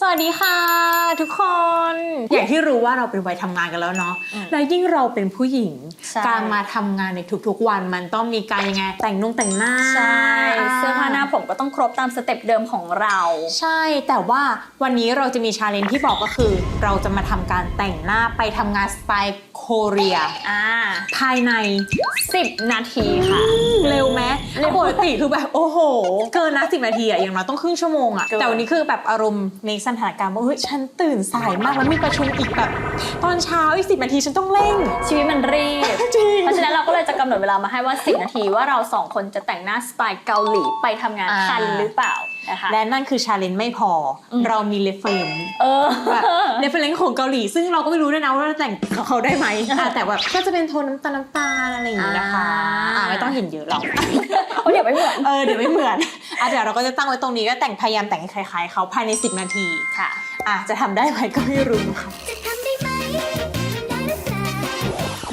สวัสดีค่ะ ทุกคน อย่างที่รู้ว่าเราเป็นวัยทำงานกันแล้วเนาะอืมและยิ่งเราเป็นผู้หญิงใช่การมาทำงานในทุกๆวันมันต้องมีการยังไง แต่งนุ่งแต่งหน้าใช่เสื้อผ้าหน้าผมก็ต้องครบตามสเต็ปเดิมของเรา ใช่แต่ว่าวันนี้เราจะมีชาเลนจ์ที่บอกก็คือ เราจะมาทำการแต่งหน้าไปทำงานสไตล์โคเรียอ่าภายใน 10 นาทีค่ะ เร็วไหมเร็วปกติคือแบบโอ้โห เกินนะสิบนาทีอะอย่างน้อยต้องครึ่งชั่วโมงอะเกินแต่วันนี้คือแบบอารมณ์ในสถานการณ์ว่าเฮ้ยฉันตื่นสายมากแล้วมีประชุมอีกแบบ ตอนเช้าอีกสิบนาทีฉันต้องเร่ง ชีวิตมันรีบ จริง เพราะฉะนั้นเราก็เลยจะกำหนดเวลามาให้ว่า 10 นาทีว่าเราสองคนจะแต่งหน้าสไตล์เกาหลีไปทำงานอ่าทันหรือเปล่า นะคะและนั่นคือชาเลนจ์ไม่พออมเรามีเรฟเฟนเออแบบเรฟเฟนของเกาหลี ซึ่งเราก็ไม่รู้ด้วยนะว่าเราแต่งกับเขาได้ไหมอะแต่แบบก็จะเป็นโทนน้ำตาลน้ำตาลอะไรอย่างนี้นะคะอ่าอะไม่ต้องเห็นเยอะหรอกเพราะเดี๋ยวไม่เหมือนเออเดี๋ยวไม่เหมือนอะเดี๋ยวเราก็จะตั้งไว้ตรงนี้ก็แต่งพยายามแต่งให้คล้ายๆเขาภายใน 10 นาทีค่ะอะจะทำได้ไหมก็ไม่รู้ค่ะ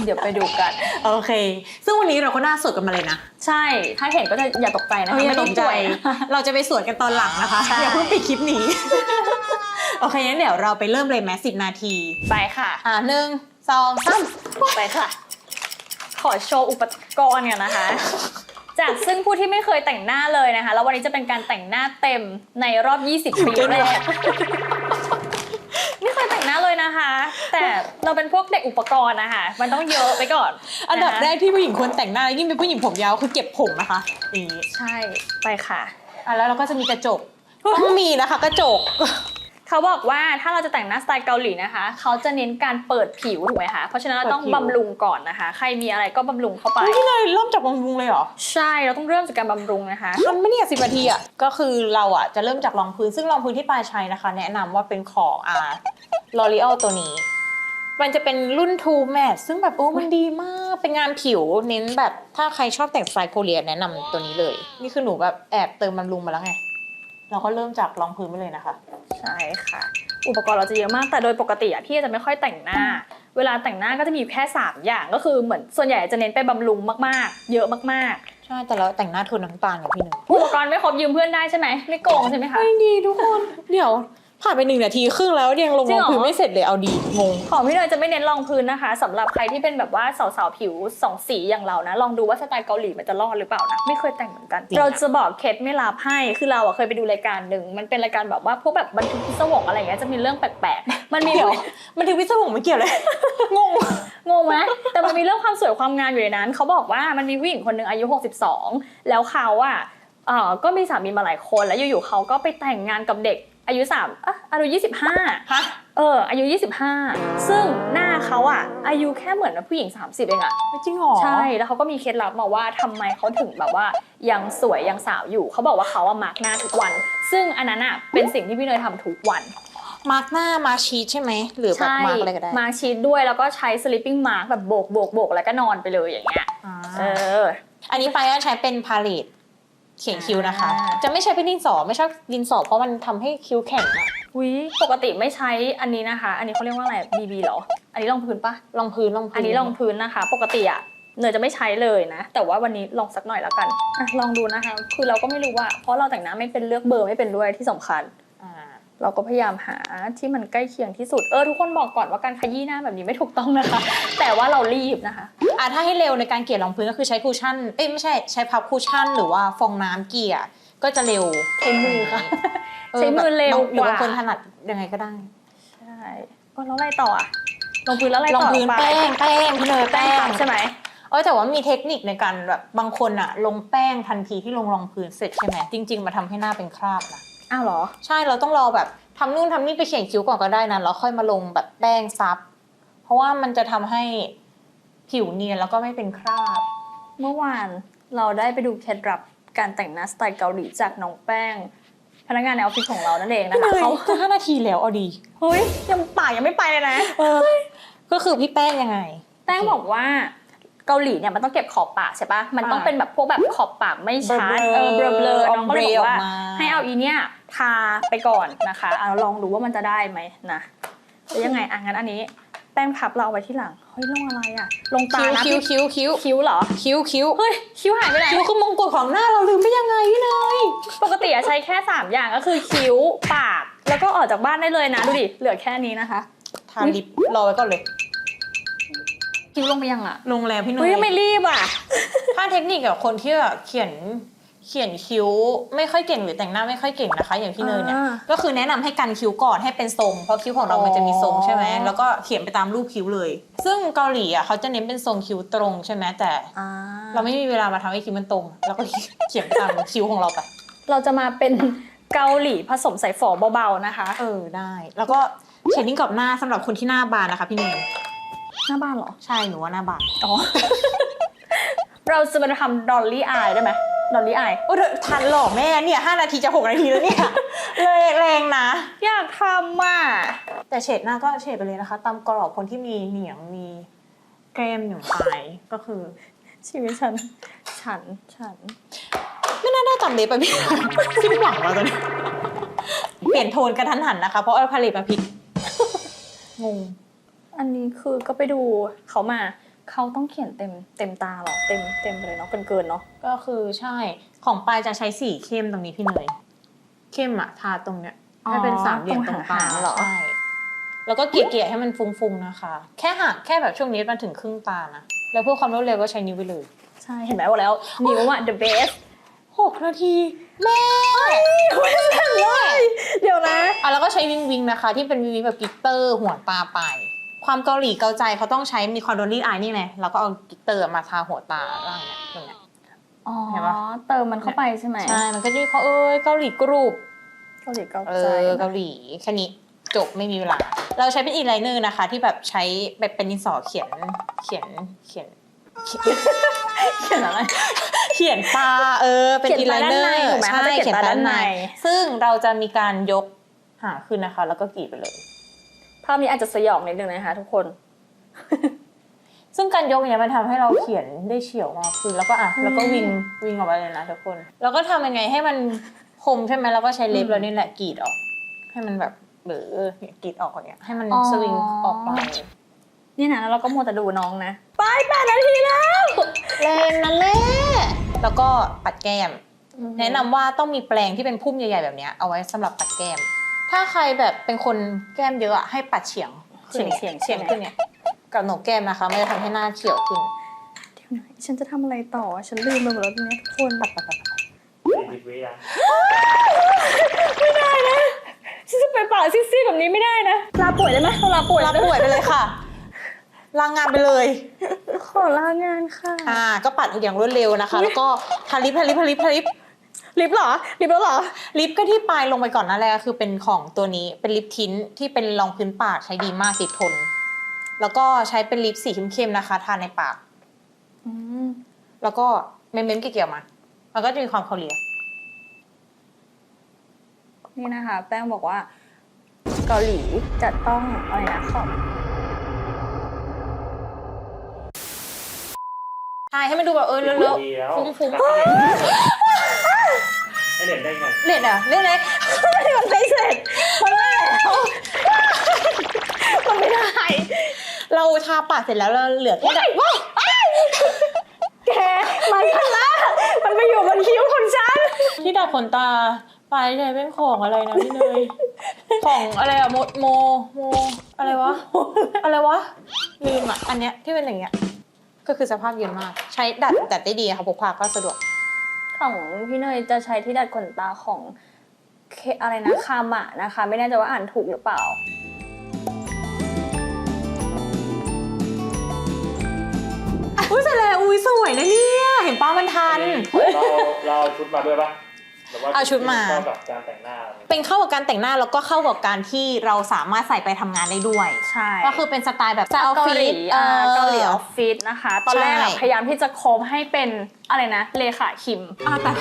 เดี๋ยวไปดูกัน โอเค ซึ่งวันนี้เราก็หน่าสดกันมาเลยนะ ใช่ ถ้าเห็นก็จะอย่าตกใจนะคะไม่ตกใจป่วยเราจะไปสวดกันตอนหลังนะคะใช่อย่าเพิ่งปิดคลิปนี้ โอเคงั้นเดี๋ยวเราไปเริ่มเลยแม้สิบนาที ไปค่ะ อะหนึ่งสองสามไปค่ะ ขอโชว์อุปกรณ์กันนะคะ จากซึ่งผู้ที่ไม่เคยแต่งหน้าเลยนะคะ แล้ววันนี้จะเป็นการแต่งหน้าเต็มในรอบ 20 ปีแรก ไม่เคยแต่งหน้าเลยนะคะ แต่ เราเป็นพวกเด็กอุปกรณ์นะคะมันต้องเยอะไปก่อน อันดับะคะแรกที่ผู้หญิงควรแต่งหน้ายิ่งเป็นผู้หญิงผมยาวคือเก็บผมนะคะอย่างนี้ใช่ไปค่ะอะแล้วเราก็จะมีกระจกต้องมีนะคะกระจกเขาบอกว่าถ้าเราจะแต่งหน้าสไตล์เกาหลีนะคะ เขาจะเน้นการเปิดผิวถูกไหมคะ เพราะฉะนั้นเราต้องเปิดผิวบำรุงก่อนนะคะ ใครมีอะไรก็บำรุงเข้าไปนี่เลยเริ่มจากบำรุงเลยเหรอ ใช่เราต้องเริ่มจากการบำรุงนะคะทันไหม่เนี่ยสิบนาทีอะก็คือเราอะจะเริ่มจากรองพื้นซึ่งรองพื้นที่ปลายใช้นะคะ แนะนำว่าเป็นของอ่า L'Oreal ตัวนี้ มันจะเป็นรุ่น True Matte ซึ่งแบบโอ้มันดีมาก เป็นงานผิวเน้นแบบถ้าใครชอบแต่งสไตล์โคเรียแนะนำตัวนี้เลย นี่คือหนูแบบแอบเติมบำรุงมาแล้วไง เราก็เริ่มจากรองพื้นไปเลยนะคะ ใช่ค่ะ อุปกรณ์เราจะเยอะมากแต่โดยปกติอะพี่จะไม่ค่อยแต่งหน้า เวลาแต่งหน้าก็จะมีอยู่แค่ 3 อย่างก็คือเหมือนส่วนใหญ่จะเน้นไปบำรุงมากๆ เยอะมากใช่ แต่เราแต่งหน้าโทนน้ำตาลกับพี่หนึ่งๆ อุปกรณ์ไม่ครบยืมเพื่อนได้ใช่ไหมไม่โกงใช่ไหมคะ ไม่ดีทุกคน เดี๋ยว ผ่านไปหนึ่งนาทีครึ่งแล้วยังลงจริรงองเหรอ พื้นไม่เสร็จเลยเอาดีงง ของพี่เนยจะไม่เน้นรองพื้นนะคะสำหรับใครที่เป็นแบบว่าสาวๆผิวสองสีอย่างเรานะ ลองดูว่าสไตล์เกาหลีมันจะรอดหรือเปล่านะ ไม่เคยแต่งเหมือนกัน จริงอะ เราจะบอกเคล็ดไม่ลับให้คือเราอะเคยไปดูรายการหนึ่งมันเป็นรายการแบบว่าพวกแบบบันทึกพิศวงอะไรอย่างเงี้ยจะมีเรื่องแปลกๆ มันมีเดี๋ยวมันถึงวิศวงไม่เกี่ยวเลย งง งงไหมแต่มันมีเรื่องความสวยความงามอยู่ในนั้น เขาบอกว่ามันมีผู้หญิงคนหนึ่งอายุ 62 แล้วเขาอะเอ่อก็มีสามีมาหลายคนแล้วอยู่ๆเขาก็ไปแต่งงานกับเด็ก อายุ3อะอายุ25ฮะเออ อายุ 25 ซึ่งหน้าเขาอะ อายุแค่เหมือนผู้หญิง 30 เองอะ ไม่จริงเหรอ ใช่ แล้วเขาก็มีเคล็ดลับมาว่าทำไมเขาถึงแบบว่ายังสวยยังสาวอยู่ เขาบอกว่าเขาอะมาร์กหน้าทุกวัน ซึ่งอันนั้นอะเป็นสิ่งที่พี่เนยทำทุกวันมาร์กหน้ามาร์คชีสใช่ไหมหรือแบบใช่มาร์กอะไรก็ได้มาร์กชีทด้วยแล้วก็ใช้ sleeping mask แบบโบกโบกโบกแล้วก็นอนไปเลยอย่างเงี้ยอ่าเอออันนี้ไปก็ใช้เป็นพาเลต เขียนคิ้วนะคะอ่าจะไม่ใช้เป็นดินสอไม่ชอบดินสอเพราะมันทำให้คิ้วแข็งอะวิปกติไม่ใช้อันนี้นะคะ อันนี้เขาเรียกว่าอะไร BB เหรอ อันนี้รองพื้นปะรองพื้นรองพื้นอันนี้รองพื้นนะคะ ปกติอะเนยจะไม่ใช้เลยนะ แต่ว่าวันนี้ลองสักหน่อยแล้วกันอะลองดูนะคะ คือเราก็ไม่รู้ว่า เพราะเราแต่งหน้าไม่เป็นเลือกเบอร์ไม่เป็นด้วยที่สำคัญอ่าเราก็พยายามหาที่มันใกล้เคียงที่สุด เออทุกคนบอกก่อนว่าการขยี้หน้าแบบนี้ไม่ถูกต้องนะคะ แต่ว่าเรารีบนะคะ อะถ้าให้เร็วในการเกลี่ยรองพื้นก็คือใช้คูชั่น เอ้ยไม่ใช่ใช้พับคูชั่น หรือว่าฟองน้ำเกลี่ยก็จะเร็วใช้มือค่ะ ใช้มือเร็วหรือบางกว่า คนถนัดยังไงก็ได้ใช่เออแล้วอะไรต่ออะลงพื้นแล้วอะไรรองต่อพื้นไปแป้งแป้งพี่เนยแป้แป้งง ใช่ไหม เออแต่ว่ามีเทคนิคในการแบบบางคนอะลงแป้งทันทีที่ลงรองพื้นเสร็จใช่ไหมจริง ๆมาทำให้หน้าเป็นคราบนะอ้าวเหรอ ใช่เราต้องรอแบบทำนู่นทำนี่ไปเขียนคิ้วก่อนก็ได้นะแล้วค่อยมาลงแบบแป้งซับ เพราะว่ามันจะทำให้ ผิวเนียนแล้วก็ไม่เป็นคราบ เมื่อวานเราได้ไปดูเคล็ดลับการแต่งหน้าสไตล์เกาหลีจากน้องแป้ง พนักงานในออฟฟิศของเรานั่นเองนะคะเขาเขาจะห้านาทีแล้วเอาดีเฮ้ยยังปากยังไม่ไปเลยนะเออก็คือพี่แป้งยังไง แป้งบอกว่าเกาหลีเนี่ยมันต้องเก็บขอบปากใช่ปะมันต้องอ่าเป็นแบบพวกแบบขอบปากไม่ชัดเบลอๆเออเบลอเบลอๆน้องก็เลยบอกว่าออกมาให้เอาอีเนี่ยทาไปก่อนนะคะเอาลองดูว่ามันจะได้ไหมนะแล้วยังไงอะงั้นอันนี้ แป้งพับเราเอาไว้ที่หลัง เฮ้ยลงอะไรอะ ลงตาคิ้วนะคิ้วคิ้วคิ้วคิ้วเหรอ คิ้วคิ้วเฮ้ยคิ้วหายไปไหนคิ้วคือมงกุฎของหน้าเราลืมไปยังไงพี่เนยปกติอะใช้แค่ 3 อย่างก็คือคิ้วปาก แล้วก็ออกจากบ้านได้เลยนะดูดิเหลือแค่นี้นะคะ ทาลิปรอไว้ก่อนเลย คิ้วลงไปยังอะโรงแรมพี่หนุ่เฮ้ยยยังไม่รีบอะถ้าเทคนิคกับคนที่แบบเขียน เขียนคิ้วไม่ค่อยเก่งหรือแต่งหน้าไม่ค่อยเก่งนะคะ อย่างพี่เนยเนี่ยอ่าก็คือแนะนำให้กันคิ้วก่อนให้เป็นทรง เพราะคิ้วของเรามันจะมีทรงใช่ไหมอ๋อ แล้วก็เขียนไปตามรูปคิ้วเลย ซึ่งเกาหลีอะเขาจะเน้นเป็นทรงคิ้วตรงใช่ไหมแต่ อ่าเราไม่มีเวลามาทำให้คิ้วมันตรง แล้วก็ เขียนไปตามคิ้วของเราไปเราจะมาเป็นเกาหลีผสมใส่ฝอเบาๆนะคะเออได้ แล้วก็เชดดิ้งกับหน้าสำหรับคนที่หน้าบานนะคะพี่เนยหน้าบ้านเหรอ ใช่หนูว่าหน้าบาน อ๋อ เราจะมาทำดอลลี่อายได้ไหม ดอลลี่อายโอ้เดี๋ยวทันหรอแม่เนี่ยห้านาทีจะหกนาทีแล้วเนี่ยเลยแรงนะ อยากทำอะแต่เฉดหน้าก็เฉดไปเลยนะคะ ตามกรอบคนที่มีเหนียงมีแก้มหนึ่งปลายก็คือ ชีวิตฉัน ฉัน ฉัน ไม่น่าได้ตัดเล็บไปพี่สิ้นหวังแล้วตอนนี้เปลี่ยนโทนกระทันหันนะคะ เพราะเอาผลิตมาผิดงง อันนี้คือก็ไปดูเขามา เขาต้องเขียนเต็มเต็มตาเหรอเต็มเต็มไปเลยเนาะเกินเกินๆเนาะก็คือใช่ของปลายจะใช้สีเข้มตรงนี้พี่เนยเข้มอะทาตรงเนี้ยให้เป็นสามเหลี่ยมตรงตาหางๆเหรอใช่แล้วก็เกลี่ยๆให้มันฟุ้งๆนะคะ แค่หักแค่แบบช่วงนี้มันถึงครึ่งตานะแล้วเพื่อความรวดเร็วก็ใช้นิ้วไปเลยใช่เห็นไหมบอกแล้วนิ้วอะ the best หกนาทีแม่คุณฉันเลยเดี๋ยวนะอะแล้วก็ใช้วิงวิงนะคะ ที่เป็นวิงวิงแบบกลิตเตอร์หัวตาไป ความเกาหลีเกาใจเขาต้องใช้มีความโดนรีดอายนี่ไงแล้วก็เอากลิตเตอร์มาทาหัวตาล่างเนี่ยตรงเนี้ยอ๋อเห็นปะเติมมันเข้าไปใช่ไหมใช่มันก็จะมีเขาเอ้ยเกาหลีกรุบเกาหลีเกาเอใจอนะเกาหลีแค่นี้จบไม่มีเวลา เราใช้เป็นอีไลเนอร์นะคะ ที่แบบใช้แบบเป็นดินสอเขียนเขียนเขียนเขียนเขียนอะไร เขียนตาเออ เป็นเขีอียนไลตาเนอด้านร์ในถูกไหมเขาจะเขียนตาด้านใน ซึ่งเราจะมีการยกหางขึ้นนะคะ แล้วก็กรีดไปเลย ภาพนี้อาจจะสยองนิดนึงนะคะทุกคน ซึ่งการยกเนี่ยมันทำให้เราเขียนได้เฉียวมากขึ้นแล้วก็อะอืมแล้วก็วิ่งวิ่งออกไปเลยนะทุกคน แล้วก็ทำยังไงให้มันคมใช่ไหมแล้วก็ใช้เล็บอืมเรานี่แหละกรีดออก ให้มันแบบเบอเนี่ยกรีดออกอย่างเงี้ยให้มันอ๋อ สวิงออกไปนี่นะแล้วเราก็มัวแต่ดูน้องนะ ไปแปดนาทีแล้ว แรงนะแม่ แล้วก็ปัดแก้ม แนะนำว่าต้องมีแปรงที่เป็นพุ่มใหญ่ๆแบบเนี้ยเอาไว้สำหรับปัดแก้ม ถ้าใครแบบเป็นคนแก้มเยอะอะให้ปัดเฉียงขึ้นเฉียงๆเฉียงใช่ไหมขึ้นเนี่ยกับโหนกแก้มนะคะมันจะทำให้หน้าเขียวขึ้นเดี๋ยวนะฉันจะทำอะไรต่อ ฉันลืมไปหมดแล้วทีเนี้ยทุกคนปัดปัดปัดปัดสี่สิบวิอะไม่ได้นะฉันจะไปป่าซีดๆแบบนี้ไม่ได้นะลาป่วยได้ไหมลาป่วยลาป่วยไปเลยค่ะลางงานไปเลย ขอลางานค่ะ อ่า ก็ปัดอย่างรวดเร็วนะคะ แล้วก็ทาลิปทาลิปทาลิปทาลิป ลิปเหรอ ลิปแล้วเหรอ ลิปก็ที่ปลายลงไปก่อนนั่นแหละคือเป็นของตัวนี้เป็นลิปทิ้นที่เป็นรองพื้นปากใช้ดีมากติดทน แล้วก็ใช้เป็นลิปสีเข้มๆนะคะทาในปากอืมแล้วก็เม้มๆเกี่ยวๆมา มันก็จะมีความเกาหลีนี่นะคะ แป้งบอกว่า เกาหลีจะต้องอะไรนะขอบใช่ให้มันดูแบบเออสิบเลอะนาทีแล้วฟุ้งฟุ้ งให้เด็กได้ไงเล็ดอะเล็ดเลยมันไม่เสร็จมันไม่แล้วมันไม่ได้ เราทาปากเสร็จแล้วเราเหลือแค่แบบว้ายแกมันพลาดมันไปอยู่บนคิ้วคนฉันที่ดัดขนตาปลายใช้เป็นของอะไรนะพี่เนยของอะไรอะโมโมโมอะไรวะอะไรวะลืมอะอันเนี้ยที่เป็นอย่างเงี้ยก็คือสภาพเย็นมาก ใช้ดัดดัดได้ดีค่ะพกพาก็สะดวก ของพี่เนยจะใช้ที่ดัดขนตาของเคอะไรนะคามะนะคะ ไม่แน่ใจว่าอ่านถูกหรือเปล่า อุ้ยเสร็จแล้วอุ้ยสวยนะเนี่ย เห็นป้ามันทัน เราเราเอาชุดมาด้วยปะ หรือว่าเอาชุดมา เข้ากับการแต่งหน้าเป็นเข้ากับการแต่งหน้าแล้วก็เข้ากับการที่เราสามารถใส่ไปทำงานได้ด้วย ใช่ก็คือเป็นสไตล์แบบสไตล์ออฟเกาฟิหลีศอ่าออเกาหลีออฟฟิศนะคะ ตอนแรกอะใช่ พยายามที่จะโคมให้เป็นอะไรนะ เลขาคิม อะแต่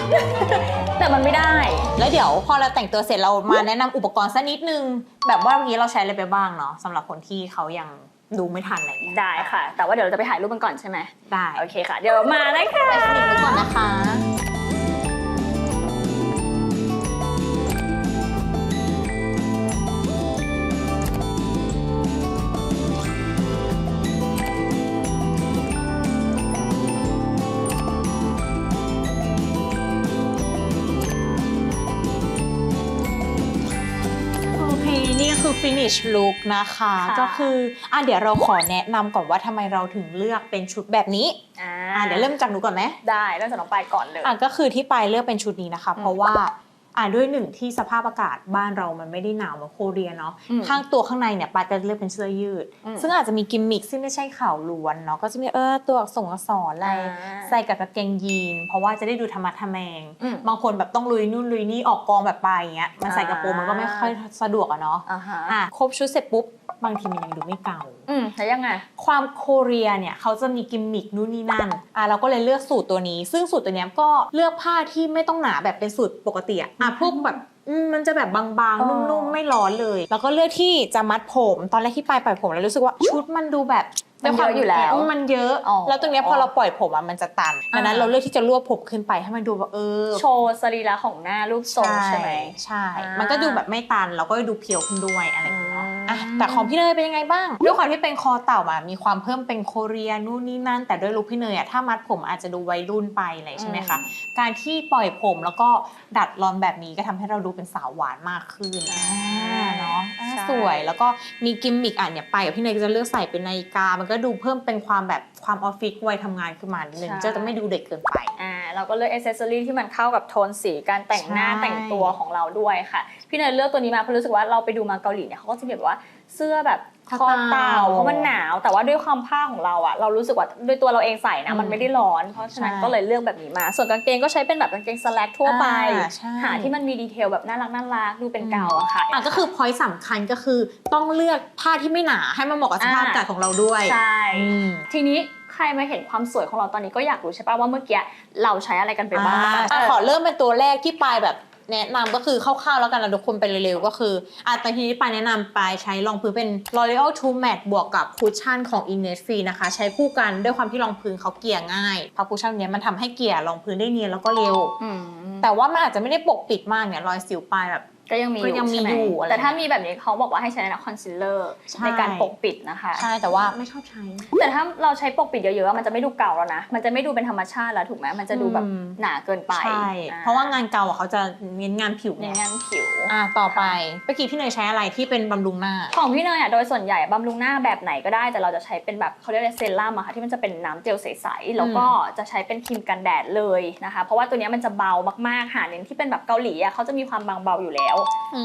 แต่มันไม่ได้ แล้วเดี๋ยวพอเราแต่งตัวเสร็จเรามาแนะนำอุปกรณ์สักนิดนึง แบบว่าวันนี้เราใช้อะไรไปบ้างเนาะสำหรับคนที่เขายังดูไม่ทันอะไรเงี้ยได้ค่ะ แต่ว่าเดี๋ยวเราจะไปถ่ายรูปกันก่อนใช่ไหมได้โอเคค่ะ เดี๋ยวมานะคะไปสนิทกันก่อนนะคะ to finish look นะคะ ค่ะ ก็คืออะเดี๋ยวเราขอแนะนำก่อนว่าทำไมเราถึงเลือกเป็นชุดแบบนี้อ่าอะเดี๋ยวเริ่มจากหนูก่อนไหม ได้เริ่มจากน้องปายก่อนเลย อะก็คือที่ไปายเลือกเป็นชุดนี้นะคะอืมเพราะว่า อะด้วยหนึ่งที่สภาพอากาศบ้านเรามันไม่ได้หนาวเหมือนโคเรียเนาะอืมข้างตัวข้างในเนี่ยปายจะเลือกเป็นเสื้อยืดอืมซึ่งอาจจะมีกิมมิคซึ่งไม่ใช่ข่าวล้วนเนาะก็จะมีเออตัวอักษรอักษรอะไรอ่าใส่กับกางเกงยีน เพราะว่าจะได้ดูธรรมะทะแมงอืมบางคนแบบต้องลุยนู่นลุยนี่ออกกองแบบไปอย่างเงี้ยมันใส่กระโปรงมันก็ไม่ค่อยสะดวกอะเนาะอ่าฮะอะครบชุดเสร็จปุ๊บบางทีมันยังดูไม่เก่า อืมแล้วยังไง ความโคเรียเนี่ยเขาจะมีกิมมิคนู่นนี่นั่น อะเราก็เลยเลือกสูตรตัวนี้ ซึ่งสูตรตัวเนี้ยก็เลือกผ้าที่ไม่ต้องหนาแบบเป็นสูตรปกติอะอะพวกแบบอืมมันจะแบบบางอ๋อๆนุ่มๆ ไม่ร้อนเลย แล้วก็เลือกที่จะมัดผม ตอนแรกที่ปลายปล่อยผมแล้วรู้สึกว่าชุดมันดูแบบ มันเยอะอยู่แล้วมมันเยอะอ๋อแล้วตรงเนี้ยพอเราปล่อยผมอะมันจะตันดังนั้นอ่าเราเลือกที่จะรวบผมขึ้นไปให้มันดูแบบเออ โชว์สรีระของหน้ารูปทรงใช่ไหมใช่อ่ามัมันก็ดูแบบไม่ตันแล้วก็ดูเพียวขึ้นด้วยอะไรอย่างเงี้ยเนาะอืมอะแต่ของพี่เนยเป็นยังไงบ้างด้วยความที่เป็นคอเต่ามามีความเพิ่มเป็นโคเรียนู่นนี่นั่น แต่ด้วยลุคพี่เนยอะถ้ามัดผมอาจจะดูวัยรุ่นไปอะไรใช่ไหมคะการที่ปล่อยผมแล้วก็ดัดรอนแบบนี้ก็ทำให้เราดูเป็นสาวหวานมากขึ้นอ่าเนาะอ่าใช่สวยแล้วก็มีกิมมิกอะเนี่ยไปกับพี่เนยก็จะเลือกใส่เป็นนาฬิกา มันก็ดูเพิ่มเป็นความแบบความออฟฟิศวัยทำงานขึ้นมานิดนึงจะไม่ดูเด็กเกินไปอ่าเราก็เลือกอ c เซสซอรี่ที่มันเข้ากับโทนสีการแต่งหน้าใช่แต่งตัวของเราด้วยค่ะ พี่เนยเลือกตัวนี้มาเพราะรู้สึกว่าเราไปดูมาเกาหลีเนี่ยเขาก็จะมีแบบว่าเสื้อแบบ คอเต่าเพราะมันหนาวแต่ว่าด้วยความผ้าของเราอะเรารู้สึกว่าด้วยตัวเราเองใส่นะมันไม่ได้ร้อน เพราะฉะนั้นก็เลยเลือกแบบนี้มา ส่วนกางเกงก็ใช้เป็นแบบกางเกงสแลกทั่วไปอ่าใช่หาที่มันมีดีเทลแบบน่ารักน่ารักดูเป็นเกาอะค่ะอะก็คือพอยต์สำคัญก็คือต้องเลือกผ้าที่ไม่หนาให้มันเหมาะกับสภาพอ่าอากาศของเราด้วยใช่อืมทีนี้ใครมาเห็นความสวยของเราตอนนี้ก็อยากรู้ใช่ป่ะว่าเมื่อกี้เราใช้อะไรกันไปบ้างอะเออขอเริ่มเป็นตัวแรกที่ปลายแบบ แนะนำก็คือคร่าวๆแล้วกันนะทุกคนไปเร็วๆ ก็คืออะตอนทีนี้ปลายแนะนำปลายใช้รองพื้นเป็น L'Oreal True Matte บวกกับคุชชั่นของ Innisfree นะคะ ใช้คู่กันด้วยความที่รองพื้นเขาเกลี่ยง่ายเพราะคุชชั่นเนี้ยมันทำให้เกลี่ยรองพื้นได้เนียนแล้วก็เร็ว อืม แต่ว่ามันอาจจะไม่ได้ปกปิดมากเนี่ยรอยสิวปลายแบบ ก็ยังมีก็ยังมีใช่ไหอยู่อะไร แต่ถ้ามีแบบนี้เขาบอกว่าให้ใช้นะคอนซีลเลอร์ใช่ ในการปกปิดนะคะ ใช่แต่ว่า ไม่ชอบใช้ แต่ถ้าเราใช้ปกปิดเยอะๆอะมันจะไม่ดูเก่าแล้วนะ มันจะไม่ดูเป็นธรรมชาติแล้วถูกไหมมันจะดูแบบอืม หนาเกินไปใช่ อ่เพราะว่างานเก่าอะเขาจะเน้นงานผิวในไงงานผิว อะต่อไปเมื่อกี้พี่เนยใช้อะไรที่เป็นบำรุงหน้า ของพี่เนยอะโดยส่วนใหญ่บำรุงหน้าแบบไหนก็ได้ แต่เราจะใช้เป็นแบบเขาเรียกว่าเซรั่มอะค่ะที่มันจะเป็นน้ำเจลใสๆแล้วก็จะใช้เป็นครีมกันแดดเลยนะคะ เพราะว่าตัวเนี้ยมันจะเบามากๆหาเน้นที่เป็นแบบเกาหลีอะเขาจะมีความบางเบาอยู่แล้ว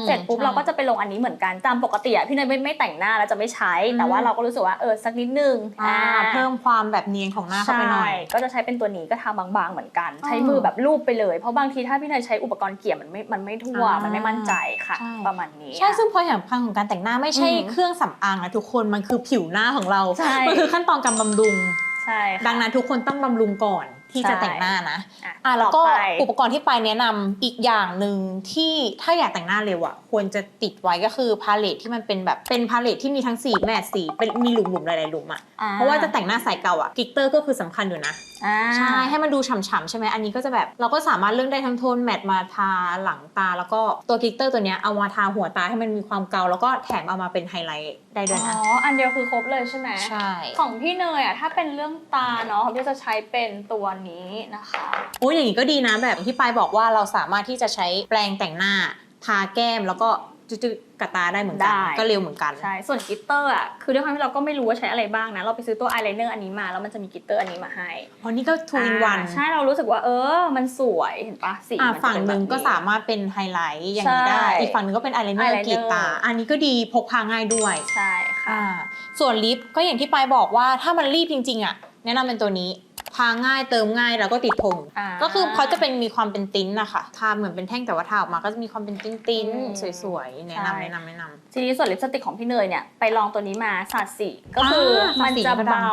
เสร็จปุ๊บเราก็จะไปลงอันนี้เหมือนกันตามปกติอะพี่เนยไม่ไม่แต่งหน้าแล้วจะไม่ใช้ แต่ว่าเราก็รู้สึกว่าเออสักนิดนึงอ่าเพิ่มความแบบเนียนของหน้าเข้าไปหน่อยใช่ก็จะใช้เป็นตัวนี้ก็ทาบางๆเหมือนกันอ๋อใช้มือแบบลูบไปเลยเพราะบางทีถ้าพี่เนยใช้อุปกรณ์เกี่ยมันไม่มันไม่ทั่วอ่ามัมันไม่มั่นใจค่ะใช่ประมาณนี้ใช่ซึ่งพอยอย่างพังของการแต่งหน้าไม่ใช่อืมเครื่องสำอางนะทุกคนมันคือผิวหน้าของเราใช่มันคือขั้นตอนการบำรุงใช่ค่ะดังนั้นทุกคนต้องบำรุงก่อน ที่จะใช่แต่งหน้านะอะอะแล้วก็ต่อไปอุปกรณ์ที่ไปแนะนำอีกอย่างหนึ่งที่ถ้าอยากแต่งหน้าเร็วอะควรจะติดไว้ก็คือพาเลตที่มันเป็นแบบเป็นพาเลตที่มีทั้งสีแมทสีเป็นมีหลุมๆหลายๆหลุมอะอ่เพราะว่าจะแต่งหน้าใสเก่าอะกลิตเตอร์ก็คือสำคัญอยู่นะอ่า ใช่ให้มันดูฉ่ำๆใช่ไหมอันนี้ก็จะแบบเราก็สามารถเลือกได้ทั้งโทนแมตต์มาทาหลังตา แล้วก็ตัวกลิตเตอร์ตัวเนี้ยเอามาทาหัวตาให้มันมีความเกา แล้วก็แถมเอามาเป็นไฮไลท์ได้ด้วยอ๋นะออันเดียวคือครบเลยใช่ไหมใช่ของพี่เนยอะถ้าเป็นเรื่องตาเนาะเขาก็จะใช้เป็นตัวนี้นะคะโอ้ยอย่างนี้ก็ดีนะแบบที่ปายบอกว่าเราสามารถที่จะใช้แปรงแต่งหน้าทาแก้มแล้วก็ จุดๆกับตาได้เหมือนกัน ได้ ก็เร็วเหมือนกันใช่ ส่วนกลิตเตอร์อะ คือด้วยความที่เราก็ไม่รู้ว่าใช้อะไรบ้างนะ เราไปซื้อตัวอายไลเนอร์อันนี้มา แล้วมันจะมีกลิตเตอร์อันนี้มาให้เพราะนี่ก็ทูอินวัน อ่าใช่ เรารู้สึกว่าเออ มันสวย เห็นปะสีอะมันจะฝั่งเป็หนึ่งแบบก็สามารถเป็นไฮไลท์อย่างนี้ใช่ได้อีกฝั่งหนึ่งก็เป็นอายไลเนอร์ eyeliner กรีดตา อันนี้ก็ดีพกพาง่ายด้วยใช่ค่ะ อ่าส่วนลิปก็อย่างที่ปายบอกว่าถ้ามันรีบจริงๆอะแนะนำเป็นตัวนี้ ทาง่ายเติมง่ายแล้วก็ติดทนอ่า ก็คือเขาจะเป็นมีความเป็นติ้นนะคะทาเหมือนเป็นแท่งแต่ว่าทาออกมาก็จะมีความเป็นติ้นติ้นอืมสวยๆแนะใช่ นำแนะนำแนะนำ ทีนี้ส่วนลิปสติกของพี่เนยเนี่ยไปลองตัวนี้มาสาดสีก็คืออามัมันสีจะก็ดำเบา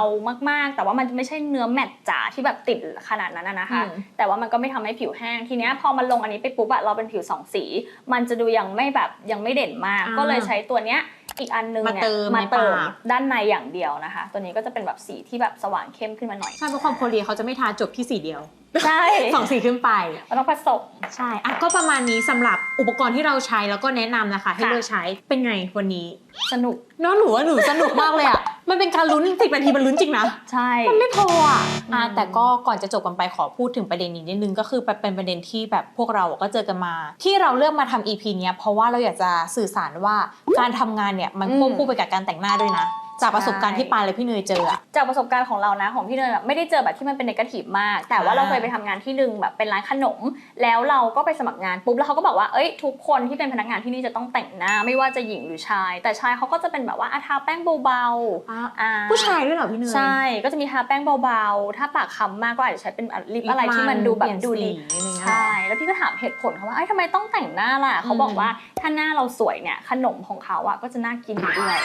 มากๆ แต่ว่ามันไม่ใช่เนื้อแมตต์จ๋าที่แบบติดขนาดนั้นนะนะคะ อืม แต่ว่ามันก็ไม่ทำให้ผิวแห้งทีเนี้ยพอมันลงอันนี้ไปปุ๊บอะเราเป็นผิวสองสี มันจะดูยังไม่แบบยังไม่เด่นมาก อ่า ก็เลยใช้ตัวเนี้ย อีกอันนึงมาเนี่ยเติมมาในเติมปากด้านในอย่างเดียวนะคะ ตัวนี้ก็จะเป็นแบบสีที่แบบสว่างเข้มขึ้นมาหน่อยใช่เพราะความโคเรียเขาจะไม่ทาจบที่สีเดียวใช่สองสีขึ้นไปมันต้องผสม ใช่อะก็ประมาณนี้สำหรับอุปกรณ์ที่เราใช้แล้วก็แนะนำนะคะ ให้ค่ะเลือกใช้เป็นไงวันนี้สนุกเน้องหนูว่าหนูสนุกมากเลยอะมันเป็นการลุ้นสิบนาทีมันลุ้นจริงนะใช่มันไม่พออะอะอืมแต่ก็ก่อนจะจบกันไปขอพูดถึงประเด็นนี้นิดนึงก็คือเป็นประเด็นที่แบบพวกเราก็เจอกันมา ที่เราเลือกมาทำ EP เนี้ยเพราะว่าเราอยากจะสื่อสารว่าการทำงานเนี่ยมันควบคู่ไปกับการแต่งหน้าด้วยนะ จากประสบการณ์ที่ปายและพี่เนยเจออะจากประสบการณ์ของเรานะของพี่เนยแบบไม่ได้เจอแบบที่มันเป็นนกาทีฟมาก แต่ว่าอ่าเราเคยไปทำงานที่หนึ่งแบบเป็นร้านขนม แล้วเราก็ไปสมัครงานปุ๊บแล้วเขาก็บอกว่าเอ้ยทุกคนที่เป็นพนักงานที่นี่จะต้องแต่งหน้าไม่ว่าจะหญิงหรือชาย แต่ชายเขาก็จะเป็นแบบว่าอาทาแป้งเบาๆอ่าผู้ชายด้วยเหรอพี่เนยใช่ก็จะมีทาแป้งเบาๆ ถ้าปากคำมากก็อาจจะใช้เป็นลิปอะไรที่มันดูแบบดูดีเปลี่ยนสีอะไรเงี้ยใช่แล้วพี่ก็ถามเหตุผลเขาว่าเอ้ยทำไมต้องแต่งหน้าล่ะเขาบอกว่าถ้าหน้าเราสวยเนี่ยขนมของเขาอะก็จะน่ากินด้วย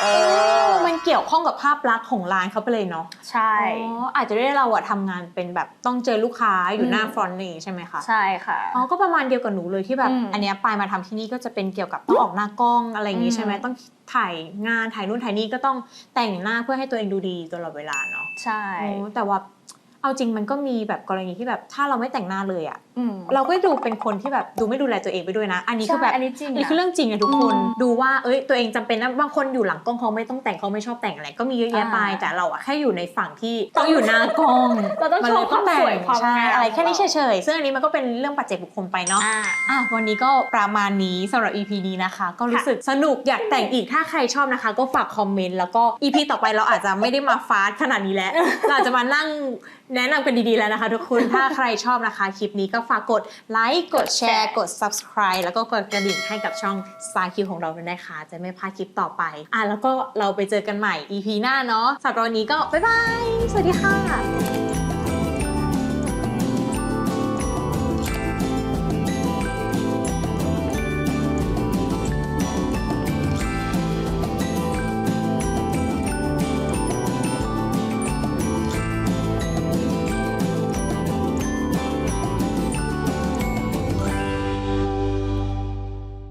เออมันเกี่ยวข้องกับภาพลักษณ์ของร้านเขาไปเลยเนาะใช่อ๋ออาจจะได้เราอะทำงานเป็นแบบต้องเจอลูกค้าอยู่หน้าอืมฟรอนต์นี่ใช่ไหมคะใช่ค่ะอ๋อก็ประมาณเดียวกับหนูเลยที่แบบอืมอันเนี้ยปายมาทำที่นี่ก็จะเป็นเกี่ยวกับต้องออกหน้ากล้องอะไรอย่างงี้อืมใช่ไหมต้องถ่ายงานถ่ายนู่นถ่ายนี่ก็ต้องแต่งหน้าเพื่อให้ตัวเองดูดีตลอดเวลาเนาะใช่โอ้แต่ว่า เอาจริงมันก็มีแบบกรณีที่แบบถ้าเราไม่แต่งหน้าเลยอะอืมเราก็ดูเป็นคนที่แบบดูไม่ดูแลตัวเองไปด้วยนะ อันนี้คือแบบใช่อันนี้จริงอันนี้นะคือเรื่องจริงอะทุกคนอืมดูว่าเอ้ยตัวเองจำเป็นนะบางคนอยู่หลังกล้องเขาไม่ต้องแต่งเขาไม่ชอบแต่งอะไรก็มีเยอะแยะไปอ่าแต่เราอะแค่อยู่ในฝั่งที่ต้องอยู่หน้ากล้องเราต้องมันโชเลยว์ความแต่งสวยความใช่งามอะไรแค่นี้ของเฉเรายๆซึ่งอันนี้มันก็เป็นเรื่องปัจเจกบุคคลไปเนาะอ่าอะวันนี้ก็ประมาณนี้สำหรับ EP นี้นะคะ ก็รู้สึกสนุกอยากแต่งอีกถ้าใครชอบนะคะ ก็ฝากคอมเมนต์แล้วก็ EP ต่อไปเราอาจจะไม่ได้มาฟาสต์ขนาดนี้แล้วเราอาจจะมานั่งแนะนำกันดีๆแล้วนะคะทุกคน ถ้าใครชอบนะคะคลิปนี้ก็ฝากกดไลค์กดแชร์ กด subscribe แล้วก็กดกระดิ่งให้กับช่อง Star Q ของเราด้วยนะคะ จะไม่พลาดคลิปต่อไป อะแล้วก็เราไปเจอกันใหม่ EP หน้าเนาะสำหรับวันนี้ก็บ๊ายบาย สวัสดีค่ะ